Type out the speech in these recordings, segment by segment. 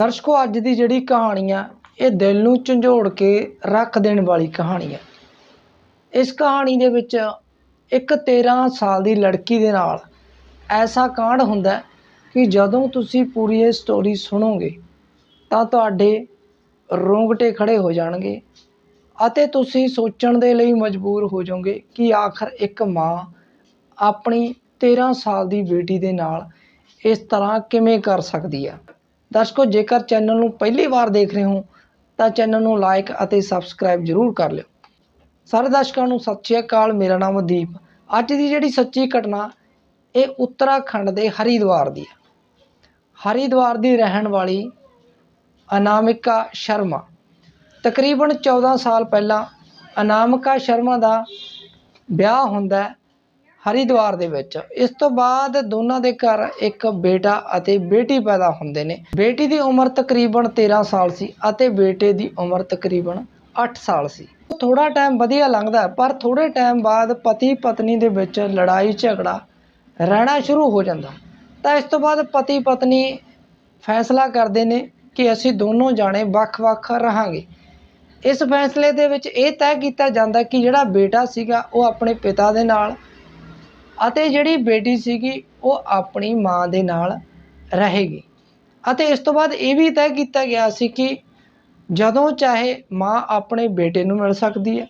ਦਰਸ਼ਕੋ, ਅੱਜ ਦੀ ਜਿਹੜੀ ਕਹਾਣੀ ਆ, ਇਹ ਦਿਲ ਨੂੰ ਝੰਜੋੜ ਕੇ ਰੱਖ ਦੇਣ ਵਾਲੀ ਕਹਾਣੀ ਆ। ਇਸ ਕਹਾਣੀ ਦੇ ਵਿੱਚ ਇੱਕ 13 ਸਾਲ ਦੀ ਲੜਕੀ ਦੇ ਨਾਲ ਐਸਾ ਕਾਂਡ ਹੁੰਦਾ ਕਿ ਜਦੋਂ ਤੁਸੀਂ ਪੂਰੀ ਇਹ ਸਟੋਰੀ ਸੁਣੋਗੇ, ਤਾਂ ਤੁਹਾਡੇ ਰੋਂਗਟੇ ਖੜੇ ਹੋ ਜਾਣਗੇ ਅਤੇ ਤੁਸੀਂ ਸੋਚਣ ਦੇ ਲਈ ਮਜਬੂਰ ਹੋ ਜਾਓਗੇ ਕਿ ਆਖਰ ਇੱਕ ਮਾਂ ਆਪਣੀ 13 ਸਾਲ ਦੀ ਬੇਟੀ ਦੇ ਨਾਲ ਇਸ ਤਰ੍ਹਾਂ ਕਿਵੇਂ ਕਰ ਸਕਦੀ ਆ। ਦਰਸ਼ਕੋ ਜੇਕਰ ਚੈਨਲ ਨੂੰ ਪਹਿਲੀ ਵਾਰ ਦੇਖ ਰਹੇ ਹੋ, ਤਾਂ ਚੈਨਲ ਨੂੰ ਲਾਈਕ ਅਤੇ ਸਬਸਕ੍ਰਾਈਬ ਜ਼ਰੂਰ ਕਰ ਲਿਓ। ਸਾਰੇ ਦਰਸ਼ਕਾਂ ਨੂੰ ਸਤਿ ਸ਼੍ਰੀ ਅਕਾਲ, ਮੇਰਾ ਨਾਮ ਦੀਪ। ਅੱਜ ਦੀ ਜਿਹੜੀ ਸੱਚੀ ਘਟਨਾ, ਇਹ ਉੱਤਰਾਖੰਡ ਦੇ ਹਰੀਦਵਾਰ ਦੀ ਹੈ। ਹਰੀਦਵਾਰ ਦੀ ਰਹਿਣ ਵਾਲੀ ਅਨਾਮਿਕਾ ਸ਼ਰਮਾ। ਤਕਰੀਬਨ 14 ਸਾਲ ਪਹਿਲਾਂ ਅਨਾਮਿਕਾ ਸ਼ਰਮਾ ਦਾ ਵਿਆਹ ਹੁੰਦਾ ਹਰਿਦੁਆਰ ਦੇ ਵਿੱਚ। ਇਸ ਤੋਂ ਬਾਅਦ ਦੋਨਾਂ ਦੇ ਘਰ ਇੱਕ ਬੇਟਾ ਅਤੇ ਬੇਟੀ ਪੈਦਾ ਹੁੰਦੇ ਨੇ। ਬੇਟੀ ਦੀ ਉਮਰ ਤਕਰੀਬਨ 13 ਸਾਲ ਸੀ ਅਤੇ ਬੇਟੇ ਦੀ ਉਮਰ ਤਕਰੀਬਨ 8 ਸਾਲ ਸੀ। ਥੋੜਾ ਟਾਈਮ ਵਧੀਆ ਲੰਘਦਾ, ਪਰ ਥੋੜੇ ਟਾਈਮ ਬਾਅਦ ਪਤੀ ਪਤਨੀ ਦੇ ਵਿੱਚ ਲੜਾਈ ਝਗੜਾ ਰਹਿਣਾ ਸ਼ੁਰੂ ਹੋ ਜਾਂਦਾ। ਤਾਂ ਇਸ ਤੋਂ ਬਾਅਦ ਪਤੀ ਪਤਨੀ ਫੈਸਲਾ ਕਰਦੇ ਨੇ ਕਿ ਅਸੀਂ ਦੋਨੋਂ ਜਾਣੇ ਵੱਖ-ਵੱਖ ਰਹਾਂਗੇ। ਇਸ ਫੈਸਲੇ ਦੇ ਵਿੱਚ ਇਹ ਤੈਅ ਕੀਤਾ ਜਾਂਦਾ ਕਿ ਜਿਹੜਾ ਬੇਟਾ ਸੀਗਾ, ਉਹ ਆਪਣੇ ਪਿਤਾ ਦੇ ਨਾਲ ਅਤੇ ਜਿਹੜੀ ਬੇਟੀ ਸੀਗੀ, ਉਹ ਆਪਣੀ ਮਾਂ ਦੇ ਨਾਲ ਰਹੇਗੀ। ਅਤੇ ਇਸ ਤੋਂ ਬਾਅਦ ਇਹ ਵੀ ਤੈਅ ਕੀਤਾ ਗਿਆ ਸੀ ਕਿ ਜਦੋਂ ਚਾਹੇ ਮਾਂ ਆਪਣੇ ਬੇਟੇ ਨੂੰ ਮਿਲ ਸਕਦੀ ਹੈ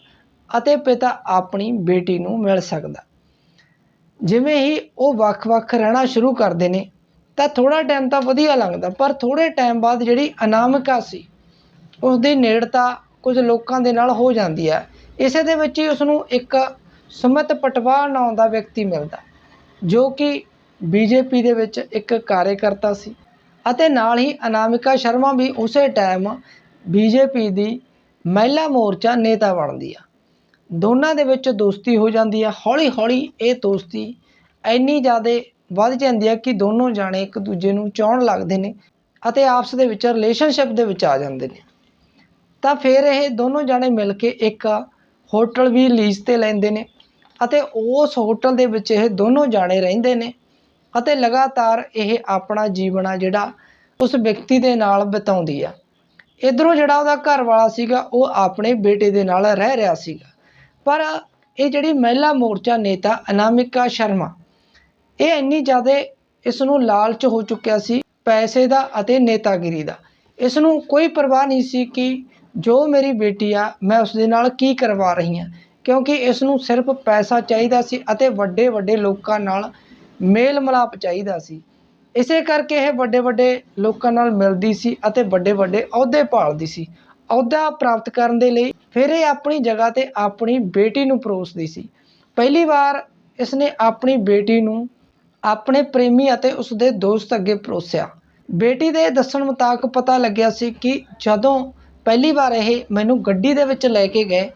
ਅਤੇ ਪਿਤਾ ਆਪਣੀ ਬੇਟੀ ਨੂੰ ਮਿਲ ਸਕਦਾ। ਜਿਵੇਂ ਹੀ ਉਹ ਵੱਖ-ਵੱਖ ਰਹਿਣਾ ਸ਼ੁਰੂ ਕਰਦੇ ਨੇ, ਤਾਂ ਥੋੜਾ ਟਾਈਮ ਤਾਂ ਵਧੀਆ ਲੰਘਦਾ ਪਰ ਥੋੜੇ ਟਾਈਮ ਬਾਅਦ ਜਿਹੜੀ ਅਨਾਮਿਕਾ ਸੀ ਉਸ ਦੀ ਨੇੜਤਾ ਕੁਝ ਲੋਕਾਂ ਦੇ ਨਾਲ ਹੋ ਜਾਂਦੀ ਹੈ। ਇਸੇ ਦੇ ਵਿੱਚ ਹੀ ਉਸ ਨੂੰ ਇੱਕ ਸੁਮਿਤ ਪਟਵਾਰ ਨਾਂ ਦਾ ਵਿਅਕਤੀ ਮਿਲਦਾ, ਜੋ ਕਿ ਬੀਜੇਪੀ ਦੇ ਵਿੱਚ ਇੱਕ ਕਾਰਜਕਰਤਾ ਸੀ ਅਤੇ ਨਾਲ ਹੀ ਅਨਾਮਿਕਾ ਸ਼ਰਮਾ ਵੀ ਉਸੇ ਟਾਈਮ ਬੀਜੇਪੀ ਦੀ ਮਹਿਲਾ ਮੋਰਚਾ ਨੇਤਾ ਬਣਦੀ ਆ। ਦੋਨਾਂ ਦੇ ਵਿੱਚ ਦੋਸਤੀ ਹੋ ਜਾਂਦੀ ਆ। ਹੌਲੀ ਹੌਲੀ ਇਹ ਦੋਸਤੀ ਇੰਨੀ ਜ਼ਿਆਦਾ ਵੱਧ ਜਾਂਦੀ ਆ ਕਿ ਦੋਨੋਂ ਜਾਣੇ ਇੱਕ ਦੂਜੇ ਨੂੰ ਚਾਹਣ ਲੱਗਦੇ ਨੇ ਅਤੇ ਆਪਸ ਦੇ ਵਿੱਚ ਰਿਲੇਸ਼ਨਸ਼ਿਪ ਦੇ ਵਿੱਚ ਆ ਜਾਂਦੇ ਨੇ। ਤਾਂ ਫਿਰ ਇਹ ਦੋਨੋਂ ਜਾਣੇ ਮਿਲ ਕੇ ਇੱਕ ਹੋਟਲ ਵੀ ਲੀਜ਼ ਤੇ ਲੈਂਦੇ ਨੇ। ਅਤੇ ਉਸ ਹੋਟਲ ਦੇ ਵਿੱਚ ਇਹ ਦੋਨੋਂ ਜਾਣੇ ਰਹਿੰਦੇ ਨੇ ਅਤੇ ਲਗਾਤਾਰ ਇਹ ਆਪਣਾ ਜੀਵਨ ਆ ਜਿਹੜਾ ਉਸ ਵਿਅਕਤੀ ਦੇ ਨਾਲ ਬਿਤਾਉਂਦੀ ਆ। ਇਧਰੋਂ ਜਿਹੜਾ ਉਹਦਾ ਘਰ ਵਾਲਾ ਸੀਗਾ, ਉਹ ਆਪਣੇ ਬੇਟੇ ਦੇ ਨਾਲ ਰਹਿ ਰਿਹਾ ਸੀਗਾ। ਪਰ ਇਹ ਜਿਹੜੀ ਮਹਿਲਾ ਮੋਰਚਾ ਨੇਤਾ ਅਨਾਮਿਕਾ ਸ਼ਰਮਾ, ਇਹ ਇੰਨੀ ਜ਼ਿਆਦਾ ਇਸ ਨੂੰ ਲਾਲਚ ਹੋ ਚੁੱਕਿਆ ਸੀ ਪੈਸੇ ਦਾ ਅਤੇ ਨੇਤਾਗਿਰੀ ਦਾ। ਇਸ ਨੂੰ ਕੋਈ ਪਰਵਾਹ ਨਹੀਂ ਸੀ ਕਿ ਜੋ ਮੇਰੀ ਬੇਟੀ ਆ, ਮੈਂ ਉਸ ਦੇ ਨਾਲ ਕੀ ਕਰਵਾ ਰਹੀ ਹਾਂ। ਕਿਉਂਕਿ ਇਸ ਨੂੰ ਸਿਰਫ ਪੈਸਾ ਚਾਹੀਦਾ ਸੀ ਅਤੇ ਵੱਡੇ ਵੱਡੇ ਲੋਕਾਂ ਨਾਲ ਮੇਲ ਮਿਲਾਪ ਚਾਹੀਦਾ ਸੀ। ਇਸੇ ਕਰਕੇ ਇਹ ਵੱਡੇ ਵੱਡੇ ਲੋਕਾਂ ਨਾਲ ਮਿਲਦੀ ਸੀ ਅਤੇ ਵੱਡੇ ਵੱਡੇ ਅਹੁਦੇ ਭਾਲਦੀ ਸੀ। ਅਹੁਦਾ ਪ੍ਰਾਪਤ ਕਰਨ ਦੇ ਲਈ ਫਿਰ ਇਹ ਆਪਣੀ ਜਗ੍ਹਾ ਤੇ ਆਪਣੀ ਬੇਟੀ ਨੂੰ ਪਰੋਸਦੀ ਸੀ। ਪਹਿਲੀ ਵਾਰ ਇਸ ਨੇ ਆਪਣੀ ਬੇਟੀ ਨੂੰ ਆਪਣੇ ਪ੍ਰੇਮੀ ਅਤੇ ਉਸ ਦੇ ਦੋਸਤ ਅੱਗੇ ਪਰੋਸਿਆ। ਬੇਟੀ ਦੇ ਦੱਸਣ ਮੁਤਾਬਕ ਪਤਾ ਲੱਗਿਆ ਸੀ ਕਿ ਜਦੋਂ ਪਹਿਲੀ ਵਾਰ ਇਹ ਮੈਨੂੰ ਗੱਡੀ ਦੇ ਵਿੱਚ ਲੈ ਕੇ ਗਏ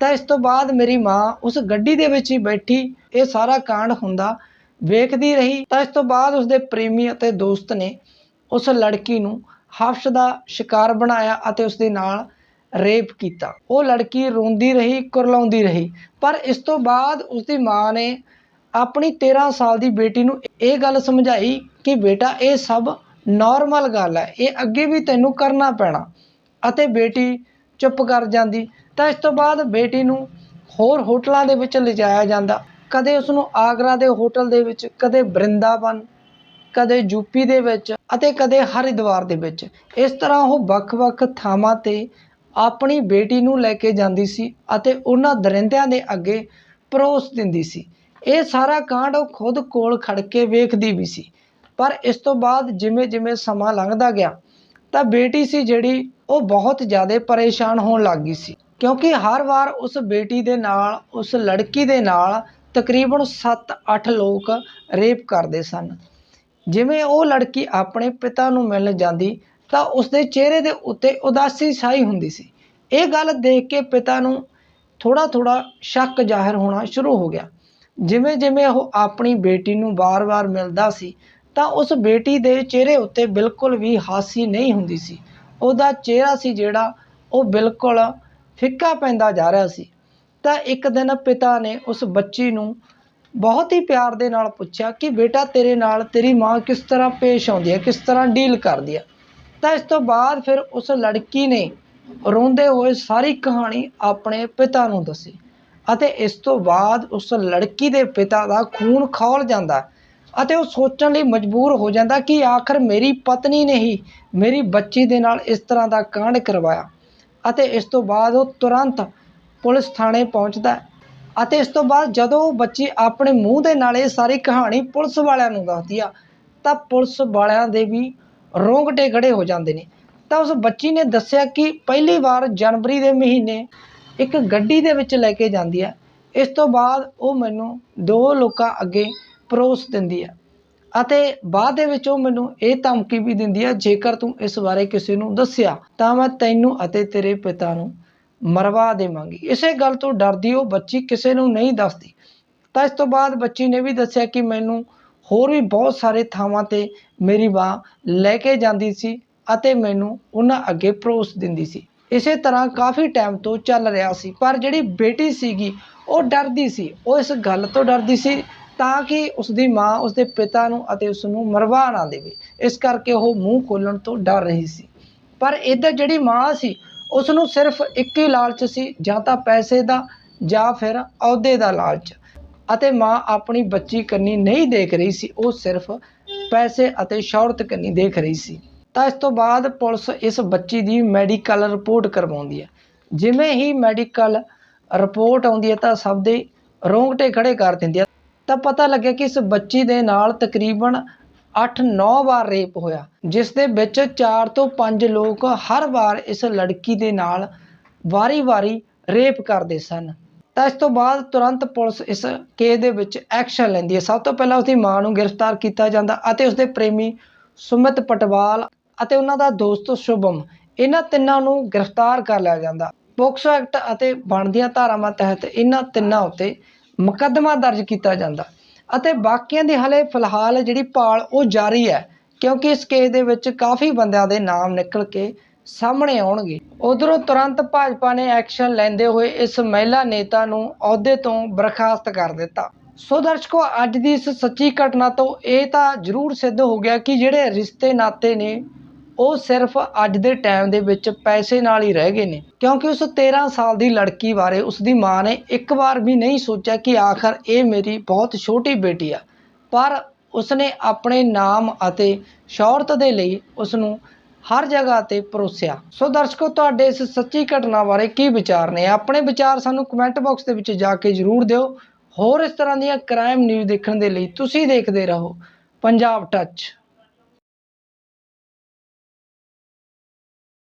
ਤਾਂ ਇਸ ਤੋਂ ਬਾਅਦ ਮੇਰੀ ਮਾਂ ਉਸ ਗੱਡੀ ਦੇ ਵਿੱਚ ਹੀ ਬੈਠੀ, ਇਹ ਸਾਰਾ ਕਾਂਡ ਹੁੰਦਾ ਵੇਖਦੀ ਰਹੀ, ਤਾਂ ਇਸ ਤੋਂ ਬਾਅਦ ਉਸਦੇ ਪ੍ਰੇਮੀ ਅਤੇ ਦੋਸਤ ਨੇ ਉਸ ਲੜਕੀ ਨੂੰ ਹਫਸ਼ ਦਾ ਸ਼ਿਕਾਰ ਬਣਾਇਆ ਅਤੇ ਉਸ ਦੇ ਨਾਲ ਰੇਪ ਕੀਤਾ। ਉਹ ਲੜਕੀ ਰੋਂਦੀ ਰਹੀ, ਕੁਰਲਾਉਂਦੀ ਰਹੀ, ਪਰ ਇਸ ਤੋਂ ਬਾਅਦ ਉਸਦੀ ਮਾਂ ਨੇ ਆਪਣੀ 13 ਸਾਲ ਦੀ ਬੇਟੀ ਨੂੰ ਇਹ ਗੱਲ ਸਮਝਾਈ ਕਿ ਬੇਟਾ, ਇਹ ਸਭ ਨਾਰਮਲ ਗੱਲ ਹੈ, ਇਹ ਅੱਗੇ ਵੀ ਤੈਨੂੰ ਕਰਨਾ ਪੈਣਾ ਅਤੇ ਬੇਟੀ ਚੁੱਪ ਕਰ ਜਾਂਦੀ। ਤਾਂ ਇਸ ਤੋਂ ਬਾਅਦ ਬੇਟੀ ਨੂੰ ਹੋਰ ਹੋਟਲਾਂ ਦੇ ਵਿੱਚ ਲਿਜਾਇਆ ਜਾਂਦਾ। ਕਦੇ ਉਸ ਨੂੰ ਆਗਰਾ ਦੇ ਹੋਟਲ ਦੇ ਵਿੱਚ, ਕਦੇ ਬ੍ਰਿੰਦਾਵਨ, ਕਦੇ ਯੂਪੀ ਦੇ ਵਿੱਚ ਅਤੇ ਕਦੇ ਹਰਿਦੁਆਰ ਦੇ ਵਿੱਚ। ਇਸ ਤਰ੍ਹਾਂ ਉਹ ਵੱਖ-ਵੱਖ ਥਾਵਾਂ ਤੇ ਆਪਣੀ ਬੇਟੀ ਨੂੰ ਲੈ ਕੇ ਜਾਂਦੀ ਸੀ ਅਤੇ ਉਹਨਾਂ ਦਰਿੰਦਿਆਂ ਦੇ ਅੱਗੇ ਪਰੋਸ ਦਿੰਦੀ ਸੀ। ਇਹ ਸਾਰਾ ਕਾਂਡ ਉਹ ਖੁਦ ਕੋਲ ਖੜ ਕੇ ਵੇਖਦੀ ਵੀ ਸੀ। ਪਰ ਇਸ ਤੋਂ ਬਾਅਦ ਜਿਵੇਂ-ਜਿਵੇਂ ਸਮਾਂ ਲੰਘਦਾ ਗਿਆ, ਤਾਂ ਬੇਟੀ ਸੀ ਜਿਹੜੀ ਉਹ ਬਹੁਤ ਜ਼ਿਆਦਾ ਪਰੇਸ਼ਾਨ ਹੋਣ ਲੱਗ ਗਈ ਸੀ। ਕਿਉਂਕਿ ਹਰ ਵਾਰ ਉਸ ਬੇਟੀ ਦੇ ਨਾਲ, ਉਸ ਲੜਕੀ ਦੇ ਨਾਲ ਤਕਰੀਬਨ 7-8 ਲੋਕ ਰੇਪ ਕਰਦੇ ਸਨ। ਜਿਵੇਂ ਉਹ ਲੜਕੀ ਆਪਣੇ ਪਿਤਾ ਨੂੰ ਮਿਲਣ ਜਾਂਦੀ, ਤਾਂ ਉਸਦੇ ਚਿਹਰੇ ਦੇ ਉੱਤੇ ਉਦਾਸੀ ਛਾਈ ਹੁੰਦੀ ਸੀ। ਇਹ ਗੱਲ ਦੇਖ ਕੇ ਪਿਤਾ ਨੂੰ ਥੋੜਾ ਥੋੜਾ ਸ਼ੱਕ ਜ਼ਾਹਿਰ ਹੋਣਾ ਸ਼ੁਰੂ ਹੋ ਗਿਆ। ਜਿਵੇਂ ਜਿਵੇਂ ਉਹ ਆਪਣੀ ਬੇਟੀ ਨੂੰ ਵਾਰ-ਵਾਰ ਮਿਲਦਾ ਸੀ, ਤਾਂ ਉਸ ਬੇਟੀ ਦੇ ਚਿਹਰੇ ਉੱਤੇ ਬਿਲਕੁਲ ਵੀ ਹਾਸੀ ਨਹੀਂ ਹੁੰਦੀ ਸੀ। ਉਹਦਾ ਚਿਹਰਾ ਸੀ ਜਿਹੜਾ ਉਹ ਬਿਲਕੁਲ ਫਿੱਕਾ ਪੈਂਦਾ ਜਾ ਰਿਹਾ ਸੀ। ਤਾਂ ਇੱਕ ਦਿਨ ਪਿਤਾ ਨੇ ਉਸ ਬੱਚੀ ਨੂੰ ਬਹੁਤ ਹੀ ਪਿਆਰ ਦੇ ਨਾਲ ਪੁੱਛਿਆ ਕਿ ਬੇਟਾ, ਤੇਰੇ ਨਾਲ ਤੇਰੀ ਮਾਂ ਕਿਸ ਤਰ੍ਹਾਂ ਪੇਸ਼ ਆਉਂਦੀ ਹੈ, ਕਿਸ ਤਰ੍ਹਾਂ ਡੀਲ ਕਰਦੀ ਹੈ। ਤਾਂ ਇਸ ਤੋਂ ਬਾਅਦ ਫਿਰ ਉਸ ਲੜਕੀ ਨੇ ਰੋਂਦੇ ਹੋਏ ਸਾਰੀ ਕਹਾਣੀ ਆਪਣੇ ਪਿਤਾ ਨੂੰ ਦੱਸੀ ਅਤੇ ਇਸ ਤੋਂ ਬਾਅਦ ਉਸ ਲੜਕੀ ਦੇ ਪਿਤਾ ਦਾ ਖੂਨ ਖੌਲ ਜਾਂਦਾ ਅਤੇ ਉਹ ਸੋਚਣ ਲਈ ਮਜਬੂਰ ਹੋ ਜਾਂਦਾ ਕਿ ਆਖਰ ਮੇਰੀ ਪਤਨੀ ਨੇ ਹੀ ਮੇਰੀ ਬੱਚੀ ਦੇ ਨਾਲ ਇਸ ਤਰ੍ਹਾਂ ਦਾ ਕਾਂਡ ਕਰਵਾਇਆ। ਅਤੇ ਇਸ ਤੋਂ ਬਾਅਦ ਉਹ ਤੁਰੰਤ ਪੁਲਿਸ ਥਾਣੇ ਪਹੁੰਚਦਾ ਹੈ। ਅਤੇ ਇਸ ਤੋਂ ਬਾਅਦ ਜਦੋਂ ਉਹ ਬੱਚੀ ਆਪਣੇ ਮੂੰਹ ਦੇ ਨਾਲ ਇਹ ਸਾਰੀ ਕਹਾਣੀ ਪੁਲਿਸ ਵਾਲਿਆਂ ਨੂੰ ਦੱਸਦੀ ਆ, ਤਾਂ ਪੁਲਿਸ ਵਾਲਿਆਂ ਦੇ ਵੀ ਰੋਂਗਟੇ ਖੜੇ ਹੋ ਜਾਂਦੇ ਨੇ। ਤਾਂ ਉਸ ਬੱਚੀ ਨੇ ਦੱਸਿਆ ਕਿ ਪਹਿਲੀ ਵਾਰ ਜਨਵਰੀ ਦੇ ਮਹੀਨੇ ਇੱਕ ਗੱਡੀ ਦੇ ਵਿੱਚ ਲੈ ਕੇ ਜਾਂਦੀ ਹੈ ਇਸ ਤੋਂ ਬਾਅਦ ਉਹ ਮੈਨੂੰ ਦੋ ਲੋਕਾਂ ਅੱਗੇ ਪਰੋਸ ਦਿੰਦੀ ਹੈ ਅਤੇ ਬਾਅਦ ਦੇ ਵਿੱਚ ਉਹ ਮੈਨੂੰ ਇਹ ਧਮਕੀ ਵੀ ਦਿੰਦੀ ਹੈ ਜੇਕਰ ਤੂੰ ਇਸ ਬਾਰੇ ਕਿਸੇ ਨੂੰ ਦੱਸਿਆ, ਤਾਂ ਮੈਂ ਤੈਨੂੰ ਅਤੇ ਤੇਰੇ ਪਿਤਾ ਨੂੰ ਮਰਵਾ ਦੇਵਾਂਗੀ। ਇਸੇ ਗੱਲ ਤੋਂ ਡਰਦੀ ਉਹ ਬੱਚੀ ਕਿਸੇ ਨੂੰ ਨਹੀਂ ਦੱਸਦੀ। ਤਾਂ ਇਸ ਤੋਂ ਬਾਅਦ ਬੱਚੀ ਨੇ ਵੀ ਦੱਸਿਆ ਕਿ ਮੈਨੂੰ ਹੋਰ ਵੀ ਬਹੁਤ ਸਾਰੇ ਥਾਵਾਂ ਤੇ ਮੇਰੀ ਮਾਂ ਲੈ ਕੇ ਜਾਂਦੀ ਸੀ ਅਤੇ ਮੈਨੂੰ ਉਹਨਾਂ ਅੱਗੇ ਪਰੋਸ ਦਿੰਦੀ ਸੀ। ਇਸੇ ਤਰ੍ਹਾਂ ਕਾਫੀ ਟਾਈਮ ਤੋਂ ਚੱਲ ਰਿਹਾ ਸੀ, ਪਰ ਜਿਹੜੀ ਬੇਟੀ ਸੀਗੀ, ਉਹ ਡਰਦੀ ਸੀ। ਉਹ ਇਸ ਗੱਲ ਤੋਂ ਡਰਦੀ ਸੀ ਤਾਂ ਕਿ ਉਸਦੀ ਮਾਂ ਉਸਦੇ ਪਿਤਾ ਨੂੰ ਅਤੇ ਉਸ ਨੂੰ ਮਰਵਾ ਨਾ ਦੇਵੇ। ਇਸ ਕਰਕੇ ਉਹ ਮੂੰਹ ਖੋਲਣ ਤੋਂ ਡਰ ਰਹੀ ਸੀ। ਪਰ ਇੱਧਰ ਜਿਹੜੀ ਮਾਂ ਸੀ ਉਸ ਨੂੰ ਸਿਰਫ ਇੱਕ ਹੀ ਲਾਲਚ ਸੀ, ਜਾਂ ਤਾਂ ਪੈਸੇ ਦਾ, ਜਾਂ ਫਿਰ ਅਹੁਦੇ ਦਾ ਲਾਲਚ। ਅਤੇ ਮਾਂ ਆਪਣੀ ਬੱਚੀ ਕੰਨੀ ਨਹੀਂ ਦੇਖ ਰਹੀ ਸੀ, ਉਹ ਸਿਰਫ ਪੈਸੇ ਅਤੇ ਸ਼ੌਹਰਤ ਕੰਨੀ ਦੇਖ ਰਹੀ ਸੀ। ਤਾਂ ਇਸ ਤੋਂ ਬਾਅਦ ਪੁਲਿਸ ਇਸ ਬੱਚੀ ਦੀ ਮੈਡੀਕਲ ਰਿਪੋਰਟ ਕਰਵਾਉਂਦੀ ਹੈ। ਜਿਵੇਂ ਹੀ ਮੈਡੀਕਲ ਰਿਪੋਰਟ ਆਉਂਦੀ ਹੈ ਤਾਂ ਸਭ ਦੇ ਰੋਂਗਟੇ ਖੜੇ ਕਰ ਦਿੰਦੀ ਹੈ। ਤਾਂ ਪਤਾ ਲੱਗਿਆ ਕਿ ਇਸ ਬੱਚੀ ਦੇ ਨਾਲ ਤਕਰੀਬਨ 8-9 ਵਾਰ ਰੇਪ ਹੋਇਆ, ਜਿਸ ਦੇ ਵਿੱਚ 4 ਤੋਂ 5 ਲੋਕ ਹਰ ਵਾਰ ਇਸ ਲੜਕੀ ਦੇ ਨਾਲ ਵਾਰੀ-ਵਾਰੀ ਰੇਪ ਕਰਦੇ ਸਨ। ਤਾਂ ਇਸ ਤੋਂ ਬਾਅਦ ਤੁਰੰਤ ਪੁਲਿਸ ਇਸ ਕੇਸ ਦੇ ਵਿੱਚ ਐਕਸ਼ਨ ਲੈਂਦੀ ਹੈ। ਸਭ ਤੋਂ ਪਹਿਲਾਂ ਉਸਦੀ ਮਾਂ ਨੂੰ ਗ੍ਰਿਫਤਾਰ ਕੀਤਾ ਜਾਂਦਾ ਅਤੇ ਉਸਦੇ ਪ੍ਰੇਮੀ ਸੁਮਿਤ ਪਟਵਾਲ ਅਤੇ ਉਹਨਾਂ ਦਾ ਦੋਸਤ ਸ਼ੁਭਮ, ਇਹਨਾਂ ਤਿੰਨਾਂ ਨੂੰ ਗ੍ਰਿਫਤਾਰ ਕਰ ਲਿਆ ਜਾਂਦਾ। ਪੋਕਸੋ ਐਕਟ ਅਤੇ ਬਣਦੀਆਂ ਧਾਰਾਵਾਂ ਤਹਿਤ ਇਹਨਾਂ ਤਿੰਨਾਂ ਉੱਤੇ ਮੁਕੱਦਮਾ ਦਰਜ ਕੀਤਾ ਜਾਂਦਾ। ਅਤੇ ਬਾਕੀਆਂ ਦੀ ਹਲੇ ਫਿਲਹਾਲ ਜਿਹੜੀ ਭਾਲ ਉਹ ਜਾਰੀ ਹੈ, ਕਿਉਂਕਿ ਇਸ ਕੇਸ ਦੇ ਵਿੱਚ ਕਾਫੀ ਬੰਦਿਆਂ ਦੇ ਨਾਮ ਨਿਕਲ ਕੇ ਸਾਹਮਣੇ ਆਉਣਗੇ। ਉਧਰੋਂ ਤੁਰੰਤ ਭਾਜਪਾ ਨੇ ਐਕਸ਼ਨ ਲੈਂਦੇ ਹੋਏ ਇਸ ਮਹਿਲਾ ਨੇਤਾ ਨੂੰ ਅਹੁਦੇ ਤੋਂ ਬਰਖਾਸਤ ਕਰ ਦਿੱਤਾ। ਸੋ ਦਰਸ਼ਕੋ, ਅੱਜ ਦੀ ਇਸ ਸੱਚੀ ਘਟਨਾ ਤੋਂ ਇਹ ਤਾਂ ਜ਼ਰੂਰ ਸਿੱਧ ਹੋ ਗਿਆ ਕਿ ਜਿਹੜੇ ਰਿਸ਼ਤੇ ਨਾਤੇ ਨੇ ਉਹ ਸਿਰਫ ਅੱਜ ਦੇ ਟਾਈਮ ਦੇ ਵਿੱਚ ਪੈਸੇ ਨਾਲ ਹੀ ਰਹਿ ਗਏ ਨੇ, ਕਿਉਂਕਿ ਉਸ 13 ਸਾਲ ਦੀ ਲੜਕੀ ਬਾਰੇ ਉਸ ਦੀ ਮਾਂ ਨੇ ਇੱਕ ਵਾਰ ਵੀ ਨਹੀਂ ਸੋਚਿਆ ਕਿ ਆਖਰ ਇਹ ਮੇਰੀ ਬਹੁਤ ਛੋਟੀ ਬੇਟੀ ਆ। ਪਰ ਉਸਨੇ ਆਪਣੇ ਨਾਮ ਅਤੇ ਸ਼ੌਹਰਤ ਦੇ ਲਈ ਉਸ ਨੂੰ ਹਰ ਜਗ੍ਹਾ ਤੇ ਪਰੋਸਿਆ। ਸੋ ਦਰਸ਼ਕੋ, ਤੁਹਾਡੇ ਇਸ ਸੱਚੀ ਘਟਨਾ ਬਾਰੇ ਕੀ ਵਿਚਾਰ ਨੇ? ਆਪਣੇ ਵਿਚਾਰ ਸਾਨੂੰ ਕਮੈਂਟ ਬਾਕਸ ਦੇ ਵਿੱਚ ਜਾ ਕੇ ਜ਼ਰੂਰ ਦਿਓ। ਹੋਰ ਇਸ ਤਰ੍ਹਾਂ ਦੀਆਂ ਕ੍ਰਾਈਮ ਨਿਊਜ਼ ਦੇਖਣ ਦੇ ਲਈ ਤੁਸੀਂ ਦੇਖਦੇ ਰਹੋ। ਪੰਜਾਬ ਟੱਚ